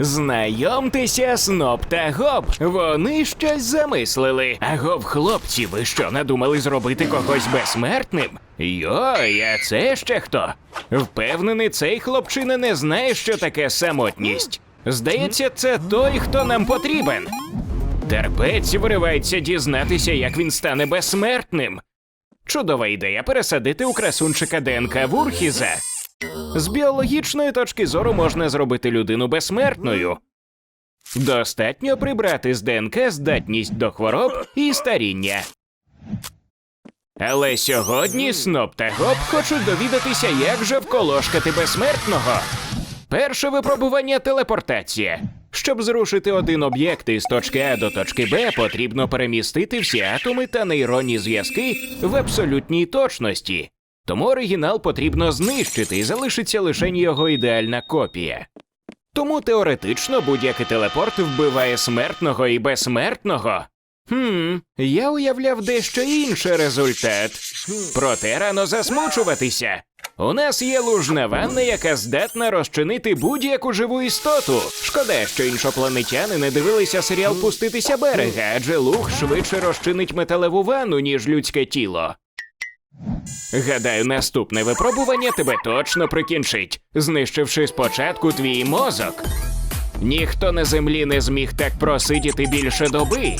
Знайомтеся, Сноп та Гоп. Вони щось замислили. А гоп, хлопці, ви що надумали зробити когось безсмертним? Йой, а це ще хто? Впевнений, цей хлопчина не знає, що таке самотність. Здається, це той, хто нам потрібен. Терпець виривається дізнатися, як він стане безсмертним. Чудова ідея пересадити у красунчика ДНК Вурхіза. З біологічної точки зору можна зробити людину безсмертною. Достатньо прибрати з ДНК здатність до хвороб і старіння. Але сьогодні Сноп та Гоп хочуть довідатися, як же вколошкати безсмертного. Перше випробування телепортація. Щоб зрушити один об'єкт із точки А до точки Б, потрібно перемістити всі атоми та нейронні зв'язки в абсолютній точності. Тому оригінал потрібно знищити і залишиться лише його ідеальна копія. Тому теоретично будь-який телепорт вбиває смертного і безсмертного. Хм, я уявляв дещо інший результат. Проте рано засмучуватися. У нас є лужна ванна, яка здатна розчинити будь-яку живу істоту. Шкода, що іншопланетяни не дивилися серіал Пуститися берега, адже луг швидше розчинить металеву ванну, ніж людське тіло. Гадаю, наступне випробування тебе точно прикінчить, знищивши спочатку твій мозок. Ніхто на землі не зміг так просидіти більше доби.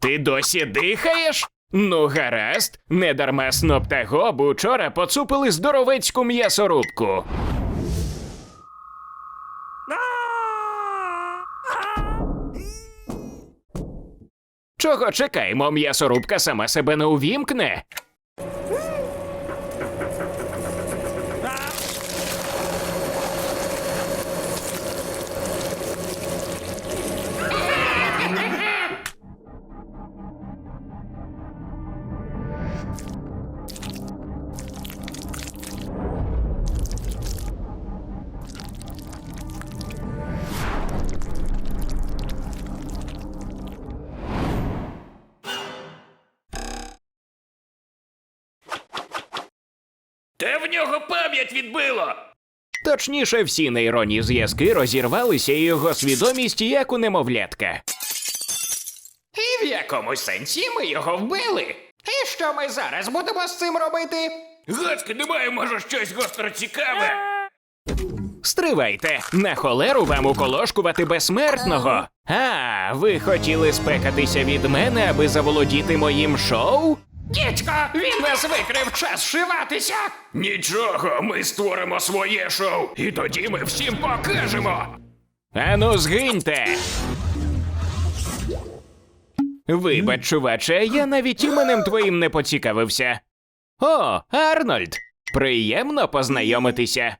Ти досі дихаєш? Ну, гаразд, недарма Сноп та Гоб учора поцупили здоровецьку м'ясорубку. Чого чекаємо? М'ясорубка сама себе не увімкне. Та в нього пам'ять відбило. Точніше, всі нейронні зв'язки розірвалися, і його свідомість як у немовлятка. І в якомусь сенсі ми його вбили. І що ми зараз будемо з цим робити? Гадки немає, може, щось гостро цікаве. Стривайте, на холеру вам уколошкувати безсмертного. А, ви хотіли спекатися від мене, аби заволодіти моїм шоу? Дідько, він нас викрив час шиватися. Нічого, ми створимо своє шоу, і тоді ми всім покажемо. Ану, згиньте. Вибач, чуваче, я навіть іменем твоїм не поцікавився. О, Арнольд! Приємно познайомитися.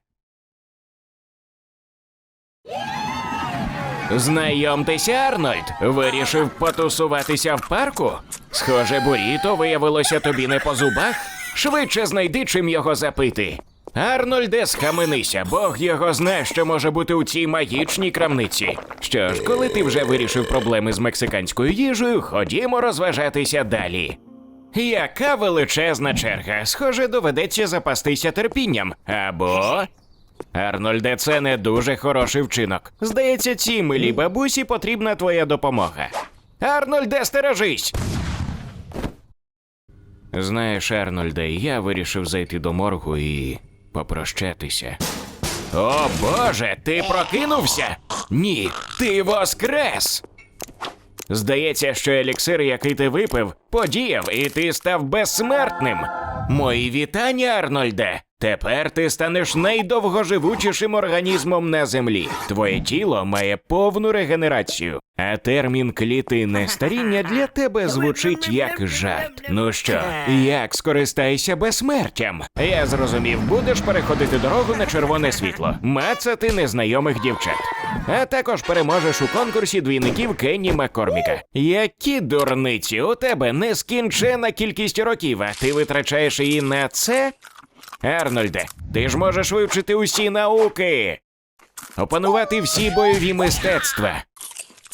Знайомтеся, Арнольд. Вирішив потусуватися в парку? Схоже, буріто виявилося тобі не по зубах. Швидше знайди, чим його запити. Арнольде, схаменися, Бог його знає, що може бути у цій магічній крамниці. Що ж, коли ти вже вирішив проблеми з мексиканською їжею, ходімо розважатися далі. Яка величезна черга. Схоже, доведеться запастися терпінням. Або Арнольде, це не дуже хороший вчинок. Здається, цій милій бабусі потрібна твоя допомога. Арнольде, стережись! Знаєш, Арнольде, я вирішив зайти до моргу і попрощатися. О Боже, ти прокинувся? Ні, ти воскрес! Здається, що еліксир, який ти випив, подіяв, і ти став безсмертним. Мої вітання, Арнольде. Тепер ти станеш найдовгоживучішим організмом на землі. Твоє тіло має повну регенерацію, а термін клітинне старіння для тебе звучить як жарт. Ну що, як скористайся безсмертям? Я зрозумів, будеш переходити дорогу на червоне світло, мацати незнайомих дівчат. А також переможеш у конкурсі двійників Кенні Маккорміка. Які дурниці, у тебе нескінчена кількість років, а ти витрачаєш її на це? Арнольде, ти ж можеш вивчити усі науки, опанувати всі бойові мистецтва.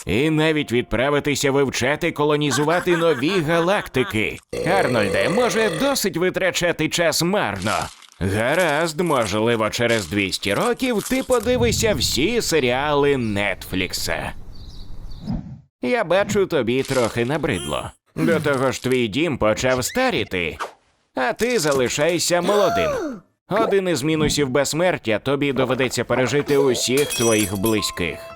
І навіть відправитися вивчати колонізувати нові галактики. Арнольде, може досить витрачати час марно. Гаразд, можливо, через 200 років ти подивишся всі серіали Нетфлікса. Я бачу, тобі трохи набридло. До того ж, твій дім почав старіти, а ти залишайся молодим. Один із мінусів безсмертя тобі доведеться пережити усіх твоїх близьких.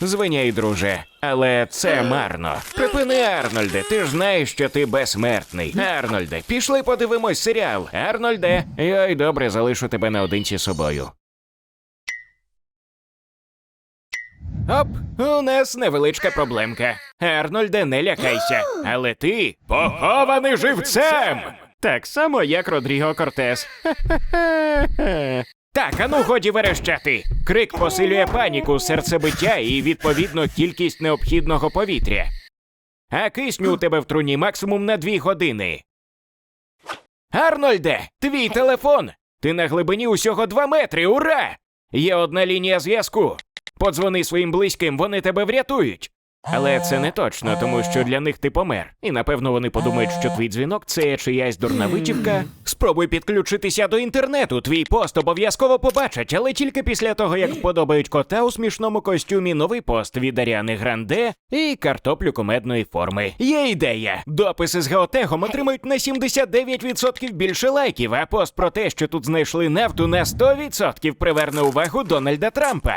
Звиняй, друже, але це марно. Припини, Арнольде, ти ж знаєш, що ти безсмертний. Арнольде, пішли подивимось серіал. Арнольде, йой, добре, залишу тебе наодинці з собою. Оп, у нас невеличка проблемка. Арнольде, не лякайся. Але ти похований живцем. Так само, як Родріго Кортес. Так, ану годі верещати. Крик посилює паніку, серцебиття і, відповідно, кількість необхідного повітря. А кисню у тебе в труні максимум на дві години. Арнольде, твій телефон! Ти на глибині усього два метри. Ура! Є одна лінія зв'язку. Подзвони своїм близьким, вони тебе врятують. Але це не точно, тому що для них ти помер. І напевно вони подумають, що твій дзвінок це чиясь дурна витівка. Спробуй підключитися до інтернету. Твій пост обов'язково побачать, але тільки після того, як вподобають кота у смішному костюмі, новий пост від Аріани Гранде і картоплю комедної форми. Є ідея. Дописи з геотегом отримають на 79% більше лайків, а пост про те, що тут знайшли нафту на 100% приверне увагу Дональда Трампа.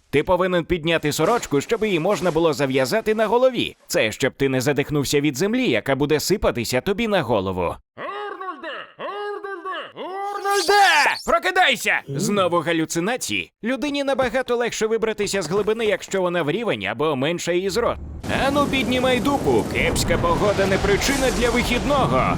Ти повинен підняти сорочку, щоб її можна було зав'язати на голові. Це щоб ти не задихнувся від землі, яка буде сипатися тобі на голову. Арнольде! Арнольде! Арнольде! Прокидайся! Знову галюцинації. Людині набагато легше вибратися з глибини, якщо вона в рівень або менше її зрот. Ану, піднімай дупу. Кепська погода не причина для вихідного.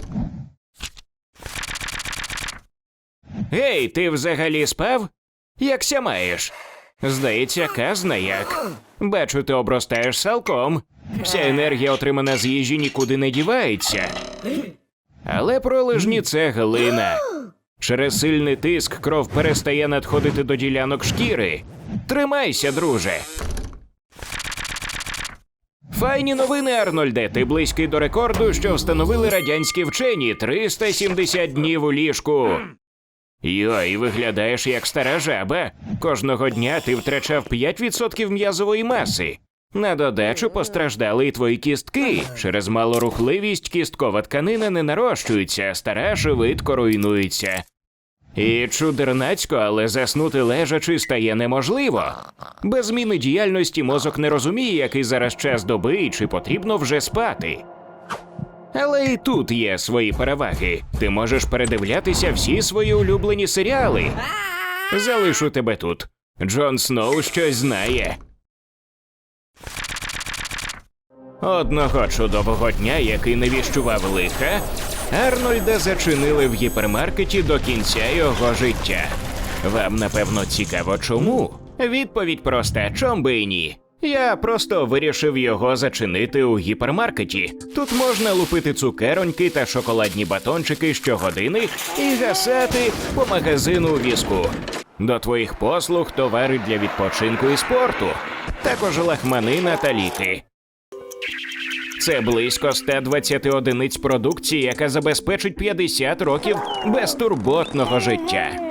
Гей, ти взагалі спав? Якся маєш? Здається, казна як. Бачу, ти обростаєш салком. Вся енергія, отримана з їжі, нікуди не дівається. Але пролежні це глина. Через сильний тиск кров перестає надходити до ділянок шкіри. Тримайся, друже. Файні новини, Арнольде. Ти близький до рекорду, що встановили радянські вчені 370 днів у ліжку. Йой, виглядаєш як стара жаба. Кожного дня ти втрачав 5% м'язової маси. На додачу постраждали і твої кістки. Через малорухливість кісткова тканина не нарощується, стара швидко руйнується. І чудернацько, але заснути лежачи стає неможливо. Без зміни діяльності мозок не розуміє, який зараз час доби і чи потрібно вже спати. Але і тут є свої переваги. Ти можеш передивлятися всі свої улюблені серіали. Залишу тебе тут. Джон Сноу щось знає. Одного чудового дня, який не віщував лиха, Арнольда зачинили в гіпермаркеті до кінця його життя. Вам напевно цікаво, чому? Відповідь проста, чом би і ні. Я просто вирішив його зачинити у гіпермаркеті. Тут можна лупити цукероньки та шоколадні батончики щогодини і гасати по магазину візку. До твоїх послуг товари для відпочинку і спорту, також лахманина та ліки. Це близько 120 одиниць продукції, яка забезпечить 50 років безтурботного життя.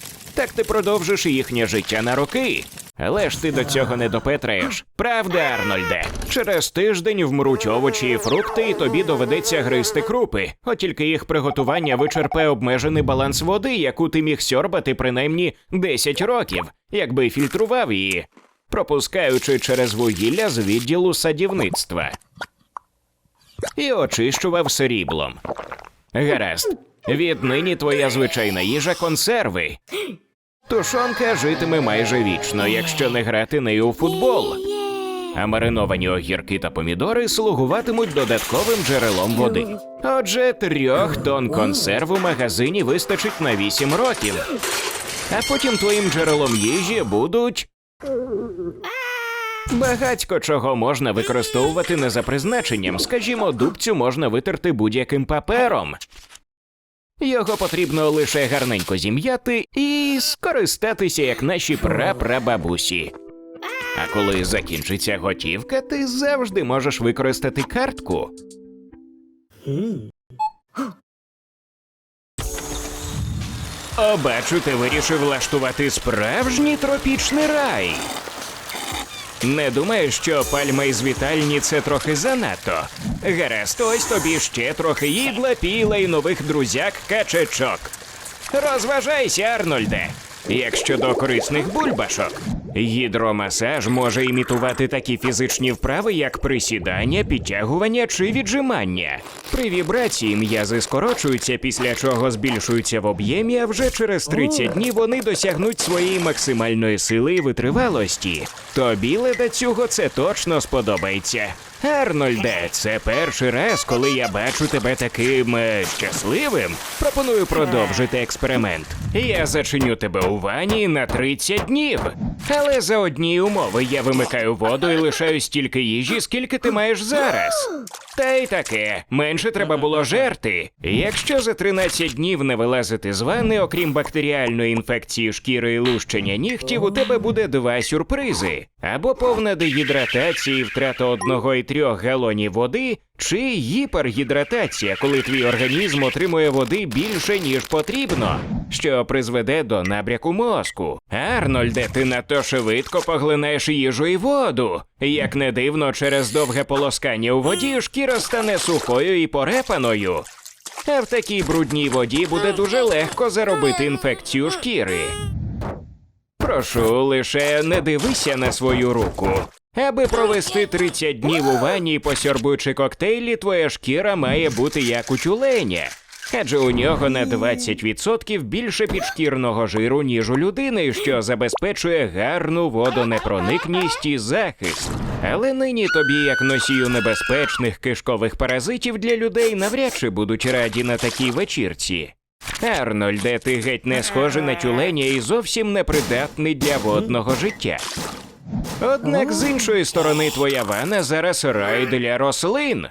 Так ти продовжиш їхнє життя на роки. Але ж ти до цього не допетраєш. Правда, Арнольде? Через тиждень вмруть овочі і фрукти, і тобі доведеться гризти крупи. От тільки їх приготування вичерпає обмежений баланс води, яку ти міг сьорбати принаймні 10 років, якби фільтрував її, пропускаючи через вугілля з відділу садівництва. І очищував сріблом. Гаразд. Віднині твоя звичайна їжа консерви. Тушонка житиме майже вічно, якщо не грати нею у футбол. А мариновані огірки та помідори слугуватимуть додатковим джерелом води. Отже, трьох тонн консерв у магазині вистачить на вісім років. А потім твоїм джерелом їжі будуть. Багатько чого можна використовувати не за призначенням. Скажімо, дубцю можна витерти будь-яким папером. Його потрібно лише гарненько зім'яти і скористатися як наші прапрабабусі. А коли закінчиться готівка, ти завжди можеш використати картку. О, бачу, ти вирішив влаштувати справжній тропічний рай. Не думаєш, що пальма із вітальні це трохи занадто. Гаразд, ось тобі ще трохи їдла, піла і нових друзяк качечок. Розважайся, Арнольде. Як щодо корисних бульбашок, гідромасаж може імітувати такі фізичні вправи, як присідання, підтягування чи віджимання. При вібрації м'язи скорочуються, після чого збільшуються в об'ємі, а вже через 30 днів вони досягнуть своєї максимальної сили і витривалості. Тобі ледацюго це точно сподобається. Арнольде, це перший раз, коли я бачу тебе таким е, щасливим. Пропоную продовжити експеримент. Я зачиню тебе у ванні на 30 днів. Але за одні умови я вимикаю воду і лишаю стільки їжі, скільки ти маєш зараз. Та й таке, менше треба було жерти. Якщо за 13 днів не вилазити з ванни, окрім бактеріальної інфекції шкіри і лущення нігтів, у тебе буде два сюрпризи: або повна дегідратація і втрата одного і трьох галонів води, чи гіпергідратація, коли твій організм отримує води більше ніж потрібно, що призведе до набряку мозку. Арнольде, ти надто швидко поглинаєш їжу і воду. Як не дивно, через довге полоскання у воді шкіра стане сухою і порепаною. А в такій брудній воді буде дуже легко заробити інфекцію шкіри. Прошу, лише не дивися на свою руку. Аби провести 30 днів у ванні, посьорбуючи коктейлі, твоя шкіра має бути як у тюленя. Адже у нього на 20% більше підшкірного жиру, ніж у людини, що забезпечує гарну водонепроникність і захист. Але нині тобі, як носію небезпечних кишкових паразитів для людей, навряд чи будуть раді на такій вечірці. Арнольде, ти геть не схожий на тюленя і зовсім непридатний для водного життя. Однак з іншої сторони твоя ванна зараз рай для рослин.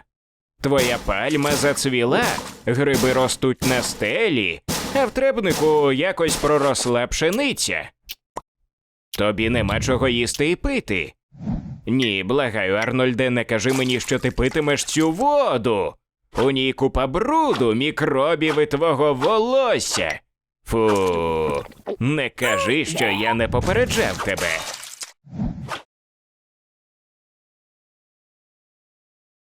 Твоя пальма зацвіла, гриби ростуть на стелі, а в требнику якось проросла пшениця. Тобі нема чого їсти і пити. Ні, благаю, Арнольде, не кажи мені, що ти питимеш цю воду. У ній купа бруду, мікробів і твого волосся. Фу, не кажи, що я не попереджав тебе.